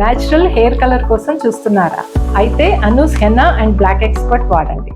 Natural hair colour కోసం చూస్తున్నారా? అయితే Anoos henna and black expert వాడండి.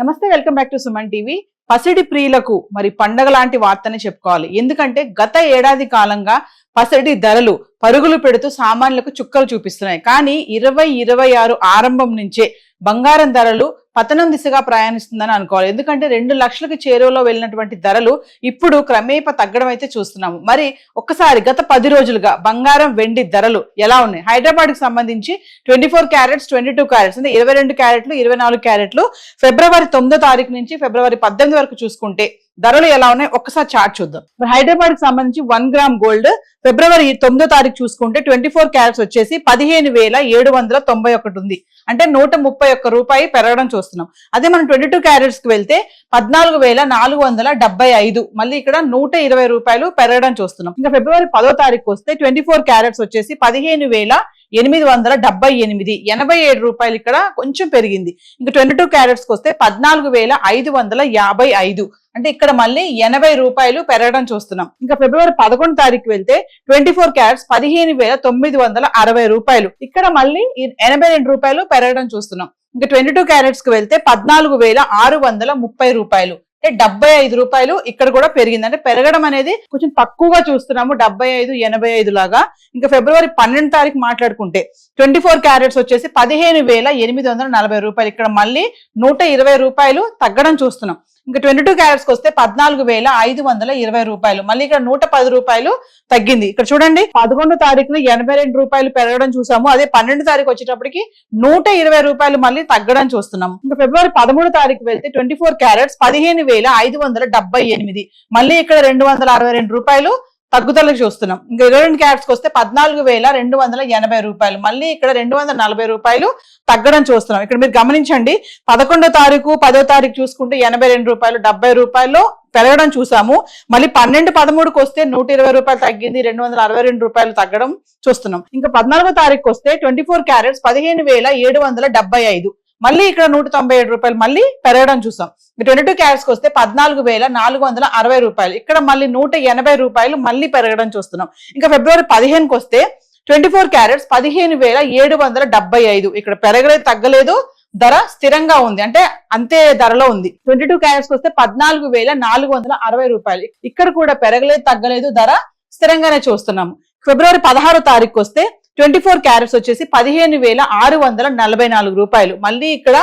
నమస్తే welcome back to Suman TV. పసిడి ప్రియులకు మరి పండగ లాంటి వార్తని చెప్పుకోవాలి. ఎందుకంటే గత ఏడాది కాలంగా పసిడి ధరలు పరుగులు పెడుతూ సామాన్యులకు చుక్కలు చూపిస్తున్నాయి. కానీ ఇరవై ఇరవై ఆరు ఆరంభం నుంచే బంగారం ధరలు పతనం దిశగా ప్రయాణిస్తుందని అనుకోవాలి. ఎందుకంటే రెండు లక్షలకు చేరువలో వెళ్ళినటువంటి ధరలు ఇప్పుడు క్రమేప తగ్గడం అయితే చూస్తున్నాము. మరి ఒక్కసారి గత పది రోజులుగా బంగారం వెండి ధరలు ఎలా ఉన్నాయి? హైదరాబాద్కి సంబంధించి twenty four carats twenty two carats అంటే ఇరవై రెండు క్యారెట్లు ఇరవై నాలుగు క్యారెట్లు ఫిబ్రవరి తొమ్మిదో తారీఖు నుంచి ఫిబ్రవరి పద్దెనిమిది వరకు చూసుకుంటే ధరలు ఎలా ఉన్నాయి? ఒక్కసారి చార్ట్ చూద్దాం. మరి హైదరాబాద్కి సంబంధించి వన్ గ్రామ్ గోల్డ్ ఫిబ్రవరి తొమ్మిదో తారీఖు చూసుకుంటే ట్వంటీ ఫోర్ క్యారెట్స్ వచ్చేసి పదిహేను వేల ఏడు వందల తొంభై ఒకటి ఉంది. అంటే నూట ముప్పై ఒక్క రూపాయి పెరగడం చూస్తున్నాం అదే మనం ట్వంటీ టూ క్యారెట్స్కి వెళ్తే పద్నాలుగు వేల నాలుగు వందల డెబ్బై ఐదు. మళ్ళీ ఇక్కడ నూట ఇరవై రూపాయలు పెరగడం చూస్తున్నాం. ఇంకా ఫిబ్రవరి పదో తారీఖు వస్తే ట్వంటీ ఫోర్ క్యారెట్స్ వచ్చేసి పదిహేను వేల ఎనిమిది వందల డెబ్బై ఎనిమిది. ఎనభై ఏడు రూపాయలు ఇక్కడ కొంచెం పెరిగింది. ఇంకా ట్వంటీ టూ క్యారెట్స్కి వస్తే పద్నాలుగు వేల ఐదు వందల యాభై ఐదు. అంటే ఇక్కడ మళ్ళీ ఎనభై రూపాయలు పెరగడం చూస్తున్నాం. ఇంకా ఫిబ్రవరి పదకొండు తారీఖు వెళ్తే ట్వంటీ ఫోర్ క్యారెట్స్ పదిహేను వేల తొమ్మిది వందల అరవై రూపాయలు. ఇక్కడ మళ్ళీ ఎనభై రెండు రూపాయలు పెరగడం చూస్తున్నాం. ఇంకా ట్వంటీ టూ క్యారెట్స్కి వెళ్తే పద్నాలుగు వేల ఆరు వందల ముప్పై రూపాయలు. అంటే డెబ్బై ఐదు రూపాయలు ఇక్కడ కూడా పెరిగింది. అంటే పెరగడం అనేది కొంచెం తక్కువగా చూస్తున్నాము డెబ్బై ఐదు ఎనభై ఐదు లాగా. ఇంకా ఫిబ్రవరి పన్నెండు తారీఖు మాట్లాడుకుంటే ట్వంటీ ఫోర్ క్యారెట్స్ వచ్చేసి పదిహేను వేల ఎనిమిది వందల నలభై రూపాయలు. ఇక్కడ మళ్ళీ నూట ఇరవై రూపాయలు తగ్గడం చూస్తున్నాం. ఇంకా ట్వంటీ టూ క్యారెట్స్కి వస్తే పద్నాలుగు వేల ఐదు వందల ఇరవై రూపాయలు. మళ్ళీ ఇక్కడ నూట పది రూపాయలు తగ్గింది. ఇక్కడ చూడండి పదకొండు తారీఖున ఎనభై రెండు రూపాయలు పెరగడం చూసాము. అదే పన్నెండు తారీఖు వచ్చేటప్పటికి నూట ఇరవై రూపాయలు మళ్ళీ తగ్గడం చూస్తున్నాం. ఇంకా ఫిబ్రవరి పదమూడు తారీఖు వెళ్తే ట్వంటీ ఫోర్ క్యారెట్స్ పదిహేను వేల ఐదు వందల డెబ్బై ఎనిమిది. మళ్ళీ ఇక్కడ రెండు వందల అరవై రెండు రూపాయలు తగ్గుదలకు చూస్తున్నాం. ఇంకా ఇరవై రెండు క్యారెట్స్కి వస్తే పద్నాలుగు వేల రెండు వందల ఎనభై రూపాయలు. మళ్ళీ ఇక్కడ రెండు వందల నలభై రూపాయలు తగ్గడం చూస్తున్నాం. ఇక్కడ మీరు గమనించండి పదకొండో తారీఖు పదో తారీఖు చూసుకుంటే ఎనభై రెండు రూపాయలు డెబ్బై రూపాయలు పెరగడం చూసాము. మళ్ళీ పన్నెండు పదమూడుకి వస్తే నూట ఇరవై రూపాయలు తగ్గింది రెండు వందల అరవై రెండు రూపాయలు తగ్గడం చూస్తున్నాం. ఇంకా పద్నాలుగో తారీఖు వస్తే ట్వంటీ ఫోర్ క్యారెట్స్ పదిహేను వేల ఏడు వందల డెబ్బై ఐదు. మళ్ళీ ఇక్కడ నూట తొంభై ఏడు రూపాయలు మళ్ళీ పెరగడం చూసాం. ట్వంటీ టూ క్యారెట్స్ వస్తే పద్నాలుగు వేల నాలుగు వందల అరవై రూపాయలు. ఇక్కడ మళ్ళీ నూట ఎనభై రూపాయలు మళ్ళీ పెరగడం చూస్తున్నాం. ఇంకా ఫిబ్రవరి పదిహేనుకి వస్తే ట్వంటీ ఫోర్ క్యారెట్స్ పదిహేను వేల ఏడు వందల డెబ్బై ఐదు. ఇక్కడ పెరగలేదు తగ్గలేదు. ధర స్థిరంగా ఉంది. అంటే అంతే ధరలో ఉంది. ట్వంటీ టూ క్యారెట్స్కి వస్తే పద్నాలుగు వేల నాలుగు వందల అరవై రూపాయలు. ఇక్కడ కూడా పెరగలేదు తగ్గలేదు. ధర స్థిరంగానే చూస్తున్నాము ఫిబ్రవరి పదహారో తారీఖు వస్తే ట్వంటీ ఫోర్ క్యారెట్స్ వచ్చేసి పదిహేను వేల ఆరు వందల నలభై నాలుగు రూపాయలు. మళ్ళీ ఇక్కడ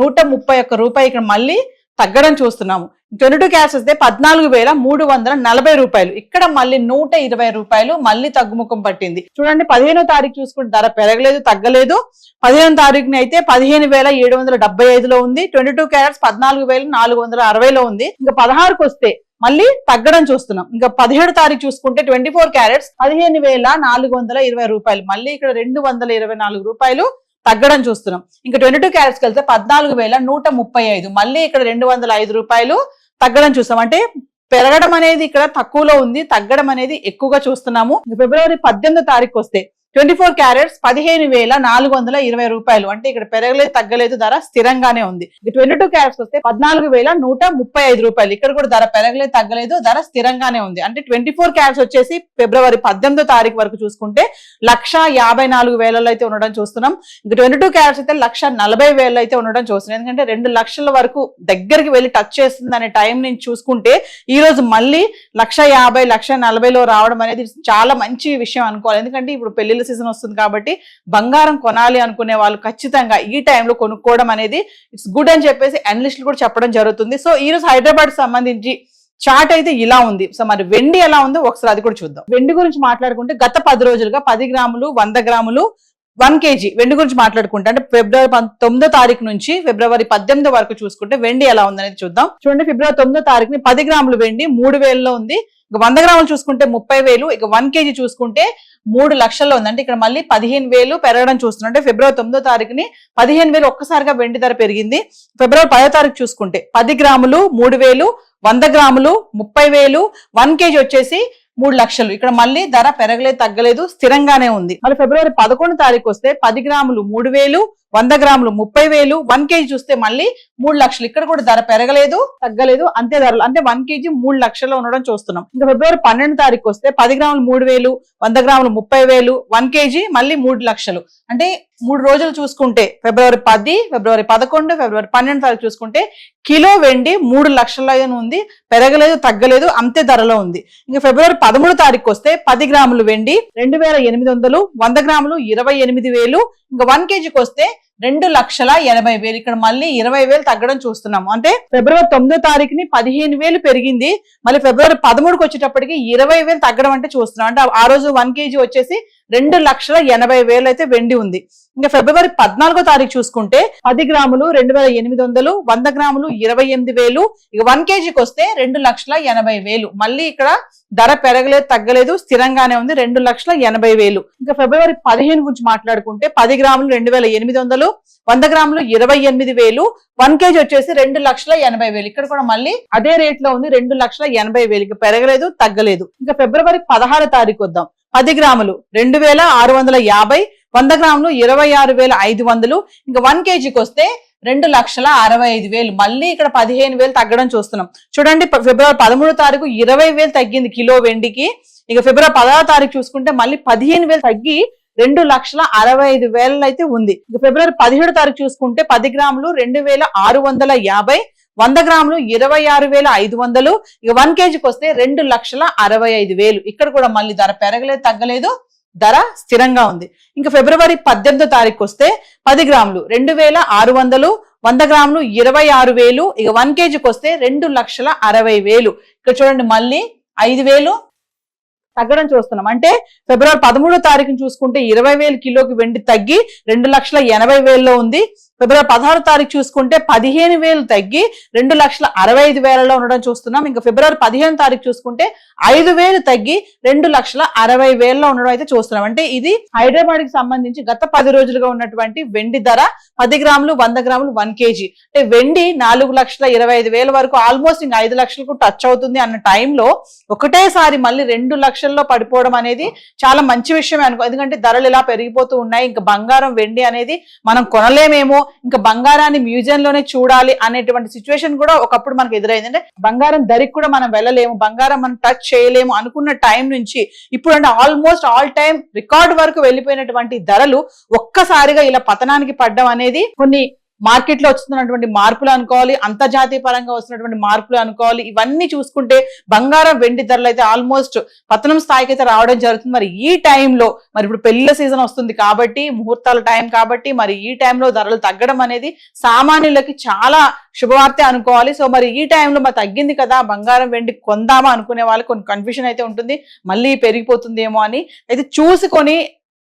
నూట ముప్పై ఒక్క రూపాయి ఇక్కడ మళ్ళీ తగ్గడం చూస్తున్నాము. ట్వంటీ టూ క్యారెట్స్ వస్తే పద్నాలుగు వేల మూడు వందల నలభై రూపాయలు. ఇక్కడ మళ్ళీ నూట ఇరవై రూపాయలు మళ్ళీ తగ్గుముఖం పట్టింది. చూడండి పదిహేనో తారీఖు చూసుకుంటే ధర పెరగలేదు తగ్గలేదు. పదిహేను తారీఖుని అయితే పదిహేను వేల ఏడు వందల డెబ్బై ఐదులో ఉంది. ట్వంటీ టూ క్యారెట్స్ పద్నాలుగు వేల నాలుగు వందల అరవైలో ఉంది. ఇంకా పదహారుకు వస్తే మళ్ళీ తగ్గడం చూస్తున్నాం. ఇంకా పదిహేడు తారీఖు చూసుకుంటే ట్వంటీ ఫోర్ క్యారెట్స్ పదిహేను వేల నాలుగు వందల ఇరవై రూపాయలు. మళ్ళీ ఇక్కడ రెండు వందల ఇరవై నాలుగు రూపాయలు తగ్గడం చూస్తున్నాం. ఇంకా ట్వంటీ టూ క్యారెట్స్కి వెళ్తే పద్నాలుగు వేల నూట ముప్పై ఐదు. మళ్ళీ ఇక్కడ రెండు వందల ఐదు రూపాయలు తగ్గడం చూస్తాం అంటే పెరగడం అనేది ఇక్కడ తక్కువలో ఉంది. తగ్గడం అనేది ఎక్కువగా చూస్తున్నాము. ఫిబ్రవరి పద్దెనిమిదో తారీఖు వస్తే ట్వంటీ ఫోర్ క్యారెట్స్ పదిహేను వేల నాలుగు వందల ఇరవై రూపాయలు. అంటే ఇక్కడ పెరగలేదు తగ్గలేదు ధర స్థిరంగానే ఉంది. ట్వంటీ టూ క్యారెట్స్ వస్తే పద్నాలుగు వేల నూట ముప్పై ఐదు రూపాయలు. ఇక్కడ కూడా ధర పెరగలేదు తగ్గలేదు ధర స్థిరంగానే ఉంది. అంటే ట్వంటీ ఫోర్ క్యారెట్స్ వచ్చేసి ఫిబ్రవరి పద్దెనిమిదో తారీఖు వరకు చూసుకుంటే లక్ష యాభై నాలుగు వేలలో అయితే ఉండడం చూస్తున్నాం. ఇంకా ట్వంటీ టూ క్యారెట్స్ అయితే లక్ష నలభై వేలలో అయితే ఉండడం చూస్తున్నాం. ఎందుకంటే రెండు లక్షల వరకు దగ్గరికి వెళ్ళి టచ్ చేస్తుంది అనే టైం నుంచి చూసుకుంటే ఈ రోజు మళ్ళీ లక్ష యాభై లక్ష నలభైలో రావడం అనేది చాలా మంచి విషయం అనుకోవాలి. ఎందుకంటే ఇప్పుడు పెళ్ళిళ్ళ సీజన్ వస్తుంది కాబట్టి బంగారం కొనాలి అనుకునే వాళ్ళు ఖచ్చితంగా ఈ టైంలో కొనుక్కోవడం అనేది ఇట్స్ గుడ్ అని చెప్పేసి అనలిస్టులు కూడా చెప్పడం జరుగుతుంది. సో ఈ రోజు హైదరాబాద్ సంబంధించి చార్ట్ అయితే ఇలా ఉంది. సో మరి వెండి ఎలా ఉందో ఒకసారి అది కూడా చూద్దాం. వెండి గురించి మాట్లాడుకుంటే గత పది రోజులుగా పది గ్రాములు వంద గ్రాములు వన్ కేజీ వెండి గురించి మాట్లాడుకుంటే అంటే ఫిబ్రవరి తొమ్మిదో తారీఖు నుంచి ఫిబ్రవరి పద్దెనిమిదో వరకు చూసుకుంటే వెండి ఎలా ఉందనేది చూద్దాం. చూడండి ఫిబ్రవరి తొమ్మిదో తారీఖుని పది గ్రాములు వెండి మూడు వేలలో ఉంది. ఇక వంద గ్రాములు చూసుకుంటే ముప్పై వేలు ఇక వన్ కేజీ చూసుకుంటే మూడు లక్షల్లో ఉందంటే ఇక్కడ మళ్ళీ పదిహేను వేలు పెరగడం చూస్తున్నాం. అంటే ఫిబ్రవరి తొమ్మిదో తారీఖుని పదిహేను వేలు ఒక్కసారిగా వెండి ధర పెరిగింది. ఫిబ్రవరి పదో తారీఖు చూసుకుంటే పది గ్రాములు మూడు వేలు వంద గ్రాములు ముప్పై వేలు వన్ కేజీ వచ్చేసి మూడు లక్షలు. ఇక్కడ మళ్ళీ ధర పెరగలేదు తగ్గలేదు స్థిరంగానే ఉంది. మరి ఫిబ్రవరి పదకొండు తారీఖు వస్తే పది గ్రాములు మూడు వేలు వంద గ్రాములు ముప్పై వేలు వన్ కేజీ చూస్తే మళ్ళీ మూడు లక్షలు. ఇక్కడ కూడా ధర పెరగలేదు తగ్గలేదు అంతే ధరలు. అంటే వన్ కేజీ మూడు లక్షల్లో ఉండడం చూస్తున్నాం. ఇంకా ఫిబ్రవరి పన్నెండు తారీఖు వస్తే పది గ్రాములు మూడు వేలు వంద గ్రాములు ముప్పై వేలు వన్ కేజీ మళ్ళీ మూడు లక్షలు. అంటే మూడు రోజులు చూసుకుంటే ఫిబ్రవరి పది ఫిబ్రవరి పదకొండు ఫిబ్రవరి పన్నెండు తారీఖు చూసుకుంటే కిలో వెండి మూడు లక్షల ఉంది. పెరగలేదు తగ్గలేదు అంతే ధరలో ఉంది. ఇంకా ఫిబ్రవరి పదమూడు తారీఖు వస్తే పది గ్రాములు వెండి రెండు వేల ఎనిమిది వందలు వంద గ్రాములు ఇరవై ఎనిమిది వేలు. ఇంకా వన్ కేజీకి వస్తే రెండు లక్షల ఎనభై వేలు. ఇక్కడ మళ్ళీ ఇరవై వేలు తగ్గడం చూస్తున్నాము. అంటే ఫిబ్రవరి తొమ్మిదో తారీఖుని పదిహేను వేలు పెరిగింది. మళ్ళీ ఫిబ్రవరి పదమూడుకి వచ్చేటప్పటికి ఇరవై వేలు తగ్గడం అంటే చూస్తున్నాం. అంటే ఆ రోజు వన్ కేజీ వచ్చేసి రెండు లక్షల ఎనభై వేలు అయితే వెండి ఉంది. ఇంకా ఫిబ్రవరి పద్నాలుగో తారీఖు చూసుకుంటే పది గ్రాములు రెండు వేల ఎనిమిది వందలు వంద గ్రాములు ఇరవై ఎనిమిది వేలు. ఇక వన్ కేజీకి వస్తే రెండు లక్షల ఎనభై వేలు. మళ్ళీ ఇక్కడ ధర పెరగలేదు తగ్గలేదు స్థిరంగానే ఉంది రెండు లక్షల ఎనభై వేలు. ఇంకా ఫిబ్రవరి పదిహేను గురించి మాట్లాడుకుంటే పది గ్రాములు రెండు వేల ఎనిమిది వందలు వంద గ్రాములు ఇరవై ఎనిమిది వేలు. వన్ కేజీ వచ్చేసి రెండు లక్షల ఎనభై వేలు. ఇక్కడ కూడా మళ్ళీ అదే రేట్లో ఉంది రెండు లక్షల ఎనభై వేలు. ఇక పెరగలేదు తగ్గలేదు. ఇంకా ఫిబ్రవరి పదహారు తారీఖు వద్దాం. పది గ్రాములు. రెండు వేల ఆరు వందల యాభై వంద గ్రాములు ఇరవై ఆరు వేల ఐదు వందలు. ఇంకా వన్ కేజీకి వస్తే రెండు లక్షల అరవై ఐదు వేలు. మళ్ళీ ఇక్కడ పదిహేను వేలు తగ్గడం చూస్తున్నాం. చూడండి ఫిబ్రవరి పదమూడో తారీఖు ఇరవై వేలు తగ్గింది కిలో వెండికి. ఇక ఫిబ్రవరి పదహారో తారీఖు చూసుకుంటే మళ్ళీ పదిహేను వేలు తగ్గి రెండు లక్షల అరవై ఐదు వేల అయితే ఉంది. ఇక ఫిబ్రవరి పదిహేడు తారీఖు చూసుకుంటే పది గ్రాములు రెండు వేల ఆరు వందల యాభై వంద గ్రాములు ఇరవై ఆరు వేల ఐదు వందలు. ఇక వన్ కేజీకి వస్తే రెండు లక్షల అరవై ఐదు వేలు. ఇక్కడ కూడా మళ్ళీ ధర పెరగలేదు తగ్గలేదు. ధర స్థిరంగా ఉంది. ఇంకా ఫిబ్రవరి పద్దెనిమిదో తారీఖు వస్తే పది గ్రాములు రెండు వేల ఆరు వందలు వంద గ్రాములు ఇరవై ఆరు వేలు. ఇక వన్ కేజీకి వస్తే రెండు లక్షల అరవై వేలు. ఇక్కడ చూడండి మళ్ళీ ఐదు వేలు తగ్గడం చూస్తున్నాం. అంటే ఫిబ్రవరి పదమూడో తారీఖును చూసుకుంటే ఇరవై వేలు కిలోకి వెండి తగ్గి రెండు లక్షల ఎనభై వేలలో ఉంది. ఫిబ్రవరి పదహారు తారీఖు చూసుకుంటే పదిహేను వేలు తగ్గి రెండు లక్షల అరవై ఐదు వేలలో ఉండడం చూస్తున్నాం. ఇంకా ఫిబ్రవరి పదిహేను తారీఖు చూసుకుంటే ఐదు వేలు తగ్గి రెండు లక్షల అరవై వేలలో ఉండడం అయితే చూస్తున్నాం. అంటే ఇది హైదరాబాద్కి సంబంధించి గత పది రోజులుగా ఉన్నటువంటి వెండి ధర పది గ్రాములు వంద గ్రాములు వన్ కేజీ. అంటే వెండి నాలుగు లక్షల ఇరవై ఐదు వేల వరకు ఆల్మోస్ట్ ఇంకా ఐదు లక్షలకు టచ్ అవుతుంది అన్న టైంలో ఒకటేసారి మళ్ళీ రెండు లక్షల్లో పడిపోవడం అనేది చాలా మంచి విషయమే అనుకో ఎందుకంటే ధరలు ఇలా పెరిగిపోతూ ఉన్నాయి. ఇంకా బంగారం వెండి అనేది మనం కొనలేమేమో ఇంకా బంగారాన్ని మ్యూజియం లోనే చూడాలి అనేటువంటి సిచ్యువేషన్ కూడా ఒకప్పుడు మనకు ఎదురైంది. అంటే బంగారం ధరికి కూడా మనం వెళ్ళలేము బంగారం మనం టచ్ చేయలేము అనుకున్న టైం నుంచి ఇప్పుడు అంటే ఆల్మోస్ట్ ఆల్ టైం రికార్డ్ వరకు వెళ్ళిపోయినటువంటి ధరలు ఒక్కసారిగా ఇలా పతనానికి పడ్డం అనేది కొన్ని మార్కెట్లో వస్తున్నటువంటి మార్పులు అనుకోవాలి అంతర్జాతీయ పరంగా వస్తున్నటువంటి మార్పులు అనుకోవాలి ఇవన్నీ చూసుకుంటే బంగారం వెండి ధరలు అయితే ఆల్మోస్ట్ పతనం స్థాయికి అయితే రావడం జరుగుతుంది. మరి ఈ టైంలో మరి ఇప్పుడు పెళ్ళిళ్ళ సీజన్ వస్తుంది కాబట్టి ముహూర్తాల టైం కాబట్టి మరి ఈ టైంలో ధరలు తగ్గడం అనేది సామాన్యులకి చాలా శుభవార్త అనుకోవాలి. సో మరి ఈ టైంలో మరి తగ్గింది కదా బంగారం వెండి కొందామా అనుకునే వాళ్ళకి కొన్ని కన్ఫ్యూషన్ అయితే ఉంటుంది. మళ్ళీ పెరిగిపోతుందేమో అని అయితే చూసుకొని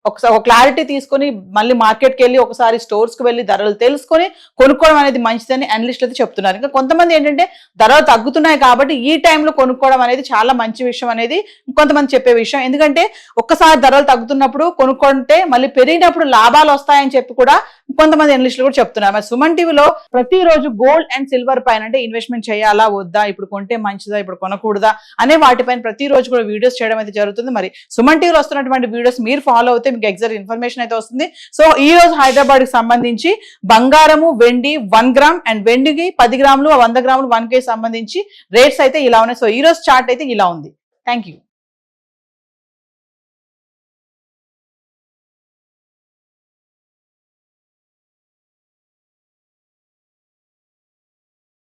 ఒకసారి ఒక క్లారిటీ తీసుకొని మళ్ళీ మార్కెట్కి వెళ్ళి ఒకసారి స్టోర్స్కి వెళ్ళి ధరలు తెలుసుకొని కొనుక్కోవడం అనేది మంచిదని అనలిస్టులు అయితే చెప్తున్నారు. ఇంకా కొంతమంది ఏంటంటే ధరలు తగ్గుతున్నాయి కాబట్టి ఈ టైంలో కొనుక్కోవడం అనేది చాలా మంచి విషయం అనేది కొంతమంది చెప్పే విషయం. ఎందుకంటే ఒక్కసారి ధరలు తగ్గుతున్నప్పుడు కొనుక్కుంటే మళ్ళీ పెరిగినప్పుడు లాభాలు వస్తాయని చెప్పి కూడా కొంతమంది అనలిస్టులు కూడా చెప్తున్నారు. మరి సుమన్ టీవీలో ప్రతిరోజు గోల్డ్ అండ్ సిల్వర్ పైన అంటే ఇన్వెస్ట్మెంట్ చేయాలా వద్దా ఇప్పుడు కొంటే మంచిదా ఇప్పుడు కొనకూడదా అనే వాటిపైన ప్రతిరోజు కూడా వీడియోస్ చేయడం అయితే జరుగుతుంది. మరి సుమన్ టీవీలో వస్తున్నటువంటి వీడియోస్ మీరు ఫాలో అవుతే మీకు ఎగ్జాక్ట్ ఇన్ఫర్మేషన్ అయితే వస్తుంది. సో ఈ రోజు హైదరాబాద్కి సంబంధించి బంగారము వెండి వన్ గ్రామ్ అండ్ వెండికి పది గ్రాములు వంద గ్రాములు వన్ కే సంబంధించి రేట్స్ అయితే ఇలా ఉన్నాయి. సో ఈ రోజు చార్ట్ అయితే ఇలా ఉంది. Thank you